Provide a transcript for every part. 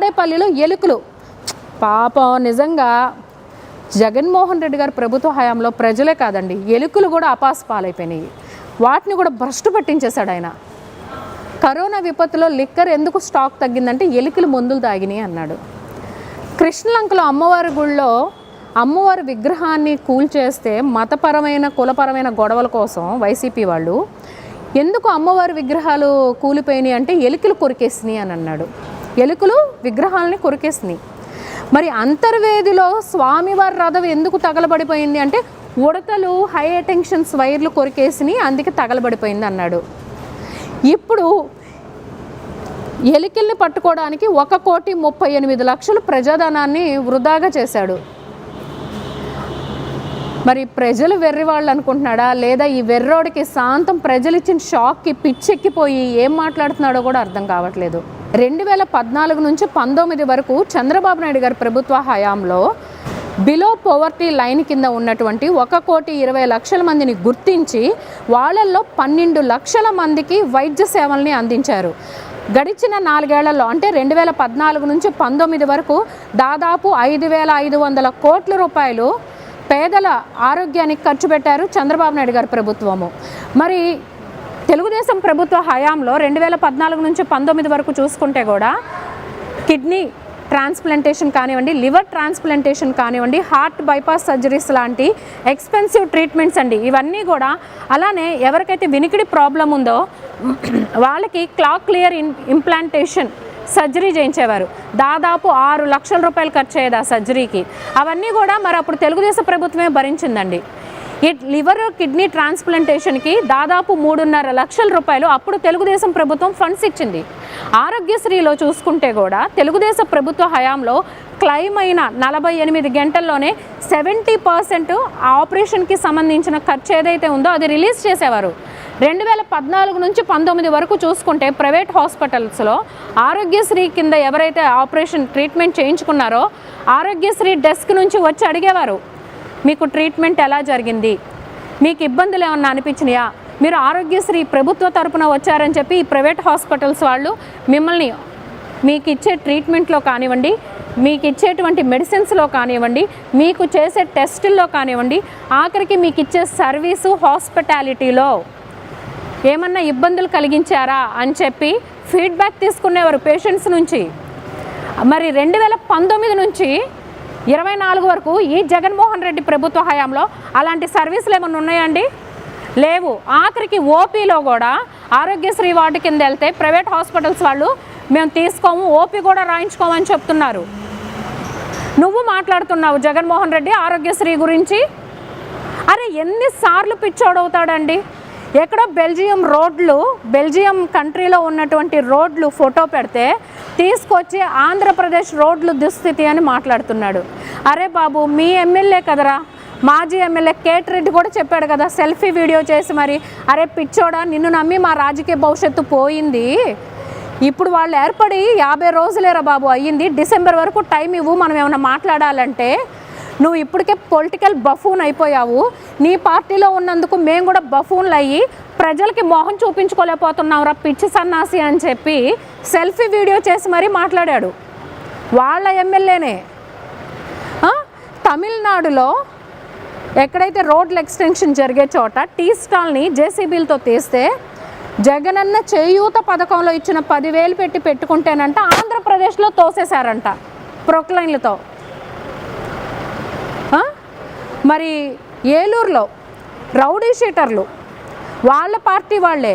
తాడేపల్లిలో ఎలుకలు. పాపం నిజంగా జగన్మోహన్ రెడ్డి గారి ప్రభుత్వ హయాంలో ప్రజలే కాదండి ఎలుకలు కూడా అపాస్ పాలైపోయినాయి. వాటిని కూడా భ్రష్టు పట్టించేశాడు ఆయన. కరోనా విపత్తులో లిక్కర్ ఎందుకు స్టాక్ తగ్గిందంటే ఎలుకలు మందులు తాగినాయి అన్నాడు. కృష్ణలంకలో అమ్మవారి గుళ్ళో అమ్మవారి విగ్రహాన్ని కూల్చేస్తే మతపరమైన కులపరమైన గొడవల కోసం వైసీపీ వాళ్ళు ఎందుకు అమ్మవారి విగ్రహాలు కూలిపోయినాయి అంటే ఎలుకలు కొరికేసినాయి అని అన్నాడు. ఎలుకలు విగ్రహాలని కొరికేసినాయి మరి అంతర్వేదిలో స్వామివారి రథం ఎందుకు తగలబడిపోయింది అంటే ఉడతలు హై అటెన్షన్స్ వైర్లు కొరికేసినాయి అందుకే తగలబడిపోయింది అన్నాడు. ఇప్పుడు ఎలికల్ని పట్టుకోవడానికి ఒక కోటి ముప్పై ఎనిమిది లక్షలు ప్రజాధనాన్ని వృధాగా చేశాడు. మరి ప్రజలు వెర్రి వాళ్ళు అనుకుంటున్నాడా? లేదా ఈ వెర్రోడికి శాంతం ప్రజలు ఇచ్చిన షాక్కి పిచ్చెక్కిపోయి ఏం మాట్లాడుతున్నాడో కూడా అర్థం కావట్లేదు. రెండు వేల పద్నాలుగు నుంచి పంతొమ్మిది వరకు చంద్రబాబు నాయుడు గారి ప్రభుత్వ హయాంలో బిలో పోవర్టీ లైన్ కింద ఉన్నటువంటి ఒక కోటి ఇరవై లక్షల మందిని గుర్తించి వాళ్ళల్లో పన్నెండు లక్షల మందికి వైద్య సేవల్ని అందించారు. గడిచిన నాలుగేళ్ళలో అంటే రెండు వేల పద్నాలుగు నుంచి పంతొమ్మిది వరకు దాదాపు ఐదు వేల ఐదు వందల కోట్ల రూపాయలు పేదల ఆరోగ్యానికి ఖర్చు పెట్టారు చంద్రబాబు నాయుడు గారి ప్రభుత్వము. మరి తెలుగుదేశం ప్రభుత్వ హయాంలో రెండు వేల పద్నాలుగు నుంచి పంతొమ్మిది వరకు చూసుకుంటే కూడా కిడ్నీ ట్రాన్స్ప్లాంటేషన్ కానివ్వండి లివర్ ట్రాన్స్ప్లాంటేషన్ కానివ్వండి హార్ట్ బైపాస్ సర్జరీస్ లాంటి ఎక్స్పెన్సివ్ ట్రీట్మెంట్స్ అండి. ఇవన్నీ కూడా అలానే ఎవరికైతే వినికిడి ప్రాబ్లం ఉందో వాళ్ళకి cochlear in implantation surgery చేయించేవారు. దాదాపు ఆరు లక్షల రూపాయలు ఖర్చు అయ్యేది ఆ సర్జరీకి. అవన్నీ కూడా మరి అప్పుడు తెలుగుదేశం ప్రభుత్వమే భరించిందండి. లివర్ కిడ్నీ ట్రాన్స్ప్లాంటేషన్కి దాదాపు మూడున్నర లక్షల రూపాయలు అప్పుడు తెలుగుదేశం ప్రభుత్వం ఫండ్స్ ఇచ్చింది. ఆరోగ్యశ్రీలో చూసుకుంటే కూడా తెలుగుదేశం ప్రభుత్వ హయాంలో క్లైమ్ అయిన నలభై ఎనిమిది గంటల్లోనే సెవెంటీ పర్సెంట్ ఆపరేషన్కి సంబంధించిన ఖర్చు ఏదైతే ఉందో అది రిలీజ్ చేసేవారు. రెండు వేల పద్నాలుగు నుంచి పంతొమ్మిది వరకు చూసుకుంటే ప్రైవేట్ హాస్పిటల్స్లో ఆరోగ్యశ్రీ కింద ఎవరైతే ఆపరేషన్ ట్రీట్మెంట్ చేయించుకున్నారో ఆరోగ్యశ్రీ డెస్క్ నుంచి వచ్చి అడిగేవారు. మీకు ట్రీట్మెంట్ ఎలా జరిగింది? మీకు ఇబ్బందులు ఏమన్నా అనిపించినాయా? మీరు ఆరోగ్యశ్రీ ప్రభుత్వ తరపున వచ్చారని చెప్పి ఈ ప్రైవేట్ హాస్పిటల్స్ వాళ్ళు మిమ్మల్ని మీకు ఇచ్చే ట్రీట్మెంట్లో కానివ్వండి మీకు ఇచ్చేటువంటి మెడిసిన్స్లో కానివ్వండి మీకు చేసే టెస్టుల్లో కానివ్వండి ఆఖరికి మీకు ఇచ్చే సర్వీసు హాస్పిటాలిటీలో ఏమన్నా ఇబ్బందులు కలిగించారా అని చెప్పి ఫీడ్బ్యాక్ తీసుకునేవారు పేషెంట్స్ నుంచి. మరి రెండు వేల పంతొమ్మిది నుంచి ఇరవై నాలుగు వరకు ఈ జగన్మోహన్ రెడ్డి ప్రభుత్వ హయాంలో అలాంటి సర్వీసులు ఏమైనా ఉన్నాయండి? లేవు. ఆఖరికి ఓపీలో కూడా ఆరోగ్యశ్రీ వార్డు కింద వెళ్తే ప్రైవేట్ హాస్పిటల్స్ వాళ్ళు మేము తీసుకోము ఓపీ కూడా రాయించుకోమని చెప్తున్నారు. నువ్వు మాట్లాడుతున్నావు జగన్మోహన్ రెడ్డి ఆరోగ్యశ్రీ గురించి. అరే ఎన్నిసార్లు పిచ్చోడవుతాడండి? ఎక్కడో బెల్జియం రోడ్లు బెల్జియం కంట్రీలో ఉన్నటువంటి రోడ్లు ఫోటో పెడితే తీసుకొచ్చి ఆంధ్రప్రదేశ్ రోడ్లు దుస్థితి అని మాట్లాడుతున్నాడు. అరే బాబు మీ ఎమ్మెల్యే కదరా? మాజీ ఎమ్మెల్యే కేట్ రెడ్డి కూడా చెప్పాడు కదా సెల్ఫీ వీడియో చేసి మరి అరే పిచ్చోడా నిన్ను నమ్మి మా రాజకీయ భవిష్యత్తు పోయింది. ఇప్పుడు వాళ్ళు ఏర్పడి యాభై రోజులేరా బాబు అయ్యింది డిసెంబర్ వరకు టైం ఇవ్వు మనం ఏమైనా మాట్లాడాలంటే నువ్వు ఇప్పటికే పొలిటికల్ బఫూన్ అయిపోయావు. నీ పార్టీలో ఉన్నందుకు మేము కూడా బఫూన్లు అయ్యి ప్రజలకి మొహం చూపించుకోలేకపోతున్నావు రా పిచ్చి సన్నాసి అని చెప్పి సెల్ఫీ వీడియో చేసి మరీ మాట్లాడాడు. వాళ్ళ ఎమ్మెల్యేనే. తమిళనాడులో ఎక్కడైతే రోడ్ల ఎక్స్టెన్షన్ జరిగే చోట టీ స్టాల్ని జేసీబీలతో తీస్తే జగనన్న చేయూత పథకంలో ఇచ్చిన పదివేలు పెట్టి పెట్టుకుంటేనంట ఆంధ్రప్రదేశ్లో తోసేశారంట ప్రొక్లైన్లతో ఆ? మరి ఏలూరులో రౌడీ షీటర్లు వాళ్ళ పార్టీ వాళ్ళే.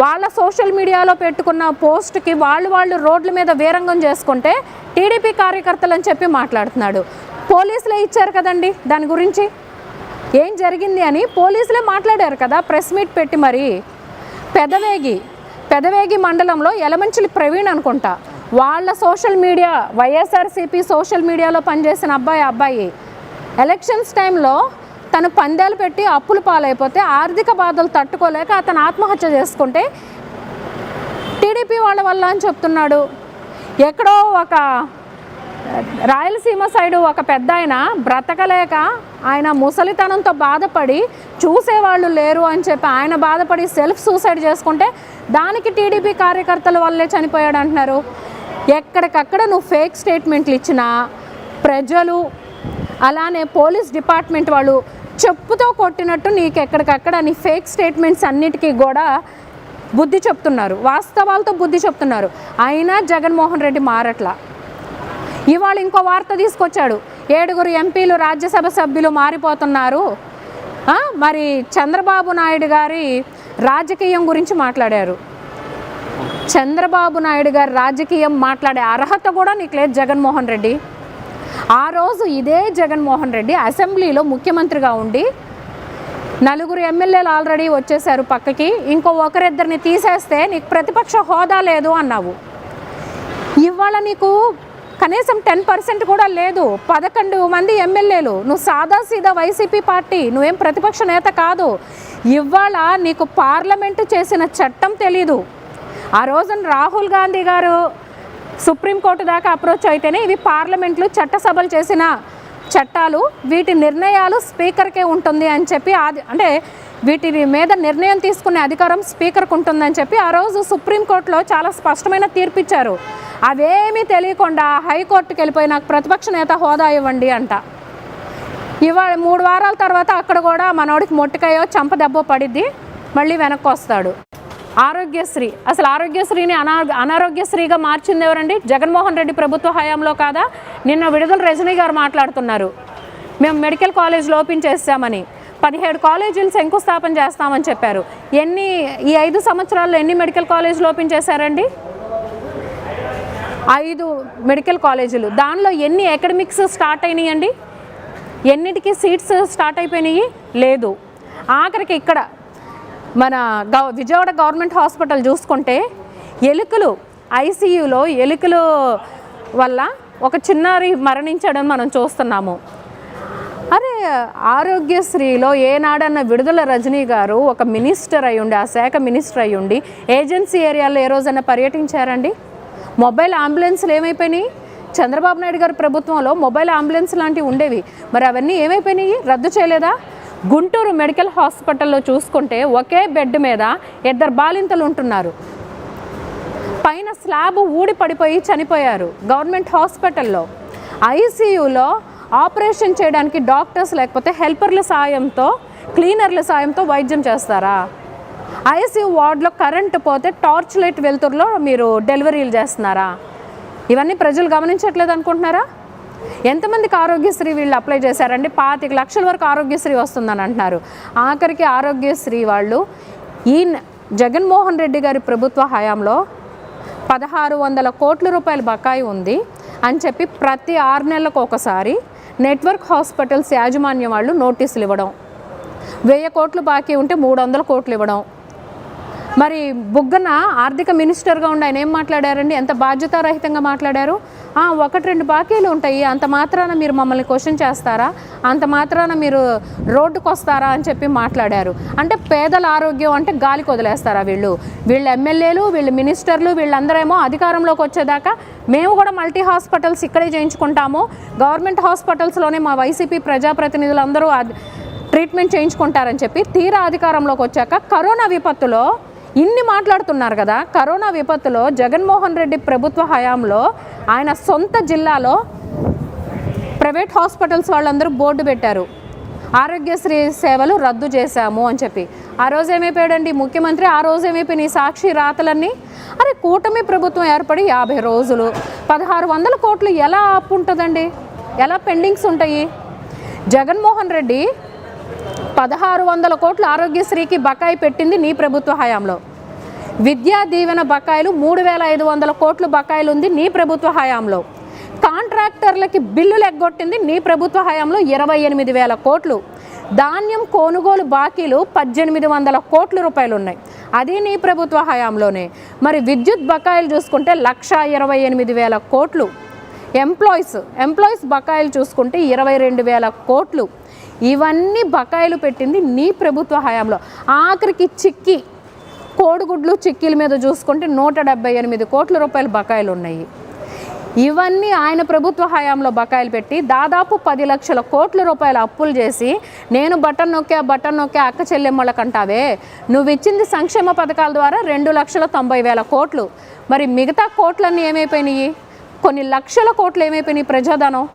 వాళ్ళ సోషల్ మీడియాలో పెట్టుకున్న పోస్ట్కి వాళ్ళు వాళ్ళు రోడ్ల మీద వీరంగం చేసుకుంటే టీడీపీ కార్యకర్తలు అని చెప్పి మాట్లాడుతున్నాడు. పోలీసులే ఇచ్చారు కదండి దాని గురించి? ఏం జరిగింది అని పోలీసులే మాట్లాడారు కదా ప్రెస్ మీట్ పెట్టి మరి. పెదవేగి పెదవేగి మండలంలో ఎలమంచిలి ప్రవీణ్ అనుకుంటా. వాళ్ళ సోషల్ మీడియా వైఎస్ఆర్సీపీ సోషల్ మీడియాలో పనిచేసిన అబ్బాయి అబ్బాయి. ఎలక్షన్స్ టైంలో తను పందాలు పెట్టి అప్పులు పాలైపోతే ఆర్థిక బాధలు తట్టుకోలేక అతను ఆత్మహత్య చేసుకుంటే టీడీపీ వాళ్ళ వల్ల అని చెప్తున్నాడు. ఎక్కడో ఒక రాయలసీమ సైడు ఒక పెద్ద ఆయన బ్రతకలేక ఆయన ముసలితనంతో బాధపడి చూసేవాళ్ళు లేరు అని చెప్పి ఆయన బాధపడి సెల్ఫ్ సూసైడ్ చేసుకుంటే దానికి టీడీపీ కార్యకర్తల వల్లే చనిపోయాడు అంటున్నారు. ఎక్కడికక్కడ నువ్వు ఫేక్ స్టేట్మెంట్లు ఇచ్చినా ప్రజలు అలానే పోలీస్ డిపార్ట్మెంట్ వాళ్ళు చెప్పుతో కొట్టినట్టు నీకు ఎక్కడికక్కడ నీ ఫేక్ స్టేట్మెంట్స్ అన్నిటికీ కూడా బుద్ధి చెప్తున్నారు. వాస్తవాలతో బుద్ధి చెప్తున్నారు. అయినా జగన్మోహన్ రెడ్డి మారట్లా. ఇవాళ ఇంకో వార్త తీసుకొచ్చాడు. ఏడుగురు ఎంపీలు రాజ్యసభ సభ్యులు మారిపోతున్నారు. మరి చంద్రబాబు నాయుడు గారి రాజకీయం గురించి మాట్లాడారు. చంద్రబాబు నాయుడు గారి రాజకీయం మాట్లాడే అర్హత కూడా నీకు లేదు జగన్మోహన్ రెడ్డి. ఆ రోజు ఇదే జగన్మోహన్ రెడ్డి అసెంబ్లీలో ముఖ్యమంత్రిగా ఉండి నలుగురు ఎమ్మెల్యేలు ఆల్రెడీ వచ్చేసారు పక్కకి. ఇంకో ఒకరిద్దరిని తీసేస్తే నీకు ప్రతిపక్ష హోదా లేదు అన్నావు. ఇవాళ నీకు కనీసం టెన్ పర్సెంట్ కూడా లేదు. పదకొండు మంది ఎమ్మెల్యేలు. నువ్వు సాదా సీదా వైసీపీ పార్టీ. నువ్వేం ప్రతిపక్ష నేత కాదు. ఇవాళ నీకు పార్లమెంటు చేసిన చట్టం తెలీదు. ఆ రోజున రాహుల్ గాంధీ గారు సుప్రీంకోర్టు దాకా అప్రోచ్ అయితేనే ఇవి పార్లమెంట్లు చట్టసభలు చేసిన చట్టాలు. వీటి నిర్ణయాలు స్పీకర్కే ఉంటుంది అని చెప్పి ఆది అంటే వీటి మీద నిర్ణయం తీసుకునే అధికారం స్పీకర్కి ఉంటుందని చెప్పి ఆ రోజు సుప్రీంకోర్టులో చాలా స్పష్టమైన తీర్పు ఇచ్చారు అవేమీ తెలియకుండా హైకోర్టుకి వెళ్ళిపోయి నాకు ప్రతిపక్ష నేత హోదా ఇవ్వండి అంట. ఇవాళ మూడు వారాల తర్వాత అక్కడ కూడా మనోడికి మొట్టికాయో చంప దెబ్బ పడిద్ది. మళ్ళీ వెనక్కి వస్తాడు ఆరోగ్యశ్రీ. అసలు ఆరోగ్యశ్రీని అనా అనారోగ్యశ్రీగా మార్చింది ఎవరండి? జగన్మోహన్ రెడ్డి ప్రభుత్వ హయాంలో కాదా? నిన్న విడుదల రజనీ గారు మాట్లాడుతున్నారు. మేము మెడికల్ కాలేజ్ ఓపెన్ చేస్తామని. పదిహేడు కాలేజీలు శంకుస్థాపన చేస్తామని చెప్పారు. ఎన్ని ఈ ఐదు సంవత్సరాల్లో ఎన్ని మెడికల్ కాలేజీలు ఓపెన్ చేశారండి? ఐదు మెడికల్ కాలేజీలు. దానిలో ఎన్ని అకాడమిక్స్ స్టార్ట్ అయినాయండి? ఎన్నిటికి సీట్స్ స్టార్ట్ అయిపోయినాయి? లేదు. ఆఖరికి ఇక్కడ మన గవ విజయవాడ గవర్నమెంట్ హాస్పిటల్ చూసుకుంటే ఎలుకలు ఐసీయూలో ఎలుకలు వల్ల ఒక చిన్నారి మరణించడం మనం చూస్తున్నాము. అరే ఆరోగ్యశ్రీలో ఏనాడన్న విడుదల రజనీ గారు ఒక మినిస్టర్ అయి ఉండి ఆ శాఖ మినిస్టర్ అయి ఉండి ఏజెన్సీ ఏరియాలో ఏ రోజైనా పర్యటించారండి? మొబైల్ అంబులెన్స్లు ఏమైపోయినాయి? చంద్రబాబు నాయుడు గారి ప్రభుత్వంలో మొబైల్ అంబులెన్స్ లాంటివి ఉండేవి. మరి అవన్నీ ఏమైపోయినాయి? రద్దు చేయలేదా? గుంటూరు మెడికల్ హాస్పిటల్లో చూసుకుంటే ఒకే బెడ్ మీద ఇద్దరు బాలింతలు ఉంటున్నారు. పైన స్లాబ్ ఊడి పడిపోయి చనిపోయారు గవర్నమెంట్ హాస్పిటల్లో. ఐసీయూలో ఆపరేషన్ చేయడానికి డాక్టర్స్ లేకపోతే హెల్పర్ల సాయంతో క్లీనర్ల సాయంతో వైద్యం చేస్తారా? ఐసీయూ వార్డులో కరెంటు పోతే టార్చ్ లైట్ వెలుతురులో మీరు డెలివరీలు చేస్తున్నారా? ఇవన్నీ ప్రజలు గమనించట్లేదు అనుకుంటున్నారా? ఎంతమందికి ఆరోగ్యశ్రీ వీళ్ళు అప్లై చేశారంటే పాతిక లక్షల వరకు ఆరోగ్యశ్రీ వస్తుందని అంటున్నారు. ఆఖరికి ఆరోగ్యశ్రీ వాళ్ళు ఈ జగన్మోహన్ రెడ్డి గారి ప్రభుత్వ హయాంలో పదహారు వందల కోట్ల రూపాయల బకాయి ఉంది అని చెప్పి ప్రతి ఆరు నెలలకు ఒకసారి నెట్వర్క్ హాస్పిటల్స్ యాజమాన్యం వాళ్ళు నోటీసులు ఇవ్వడం. వెయ్యి కోట్లు బాకీ ఉంటే మూడు వందల కోట్లు ఇవ్వడం. మరి బుగ్గన ఆర్థిక మినిస్టర్గా ఉండి ఆయన ఏం మాట్లాడారండి? ఎంత బాధ్యతారహితంగా మాట్లాడారు? ఒకటి రెండు బాకీలు ఉంటాయి. అంత మాత్రాన మీరు మమ్మల్ని క్వశ్చన్ చేస్తారా? అంత మాత్రాన మీరు రోడ్డుకు వస్తారా అని చెప్పి మాట్లాడారు. అంటే పేదల ఆరోగ్యం అంటే గాలికి వదిలేస్తారా వీళ్ళు? వీళ్ళు ఎమ్మెల్యేలు వీళ్ళు మినిస్టర్లు వీళ్ళందరేమో అధికారంలోకి వచ్చేదాకా మేము కూడా మల్టీ హాస్పిటల్స్ ఇక్కడే చేయించుకుంటాము. గవర్నమెంట్ హాస్పిటల్స్లోనే మా వైసీపీ ప్రజాప్రతినిధులందరూ ట్రీట్మెంట్ చేయించుకుంటారని చెప్పి తీరా అధికారంలోకి వచ్చాక కరోనా విపత్తులో ఇన్ని మాట్లాడుతున్నారు కదా కరోనా విపత్తులో జగన్మోహన్ రెడ్డి ప్రభుత్వ హయాంలో ఆయన సొంత జిల్లాలో ప్రైవేట్ హాస్పిటల్స్ వాళ్ళందరూ బోర్డు పెట్టారు. ఆరోగ్యశ్రీ సేవలు రద్దు చేశాము అని చెప్పి. ఆ రోజు ఏమైపోయాడండి? ముఖ్యమంత్రి ఆ రోజు ఏమైపోయినాయి సాక్షి రాతలన్నీ? అరే కూటమి ప్రభుత్వం ఏర్పడి యాభై రోజులు. పదహారు వందల కోట్లు ఎలా అప్పు ఉంటుందండి? ఎలా పెండింగ్స్ ఉంటాయి? జగన్మోహన్ రెడ్డి పదహారు వందల కోట్లు ఆరోగ్యశ్రీకి బకాయి పెట్టింది నీ ప్రభుత్వ హయాంలో. విద్యా దీవెన బకాయిలు మూడు వేల ఐదు వందల కోట్లు బకాయిలు ఉంది నీ ప్రభుత్వ హయాంలో. కాంట్రాక్టర్లకి బిల్లులు ఎగ్గొట్టింది నీ ప్రభుత్వ హయాంలో ఇరవై ఎనిమిది వేల కోట్లు. ధాన్యం కొనుగోలు బాకీలు పద్దెనిమిది వందల కోట్ల రూపాయలు ఉన్నాయి అది నీ ప్రభుత్వ హయాంలోనే. మరి విద్యుత్ బకాయిలు చూసుకుంటే లక్ష ఇరవై ఎనిమిది వేల కోట్లు. ఎంప్లాయీస్ ఎంప్లాయీస్ బకాయిలు చూసుకుంటే ఇరవై రెండు వేల కోట్లు. ఇవన్నీ బకాయిలు పెట్టింది నీ ప్రభుత్వ హయాంలో. ఆఖరికి చిక్కి కోడిగుడ్లు చిక్కీల మీద చూసుకుంటే నూట డెబ్బై ఎనిమిది కోట్ల రూపాయల బకాయిలు ఉన్నాయి. ఇవన్నీ ఆయన ప్రభుత్వ హయాంలో బకాయిలు పెట్టి దాదాపు పది లక్షల కోట్ల రూపాయల అప్పులు చేసి నేను బటన్ నొక్కా బటన్ నొక్కా అక్క చెల్లెమ్మలకంటావే నువ్వు ఇచ్చింది సంక్షేమ పథకాల ద్వారా రెండు లక్షల తొంభై వేల కోట్లు. మరి మిగతా కోట్లన్నీ ఏమైపోయినాయి? కొన్ని లక్షల కోట్లు ఏమైపోయినాయి ప్రజాధనం?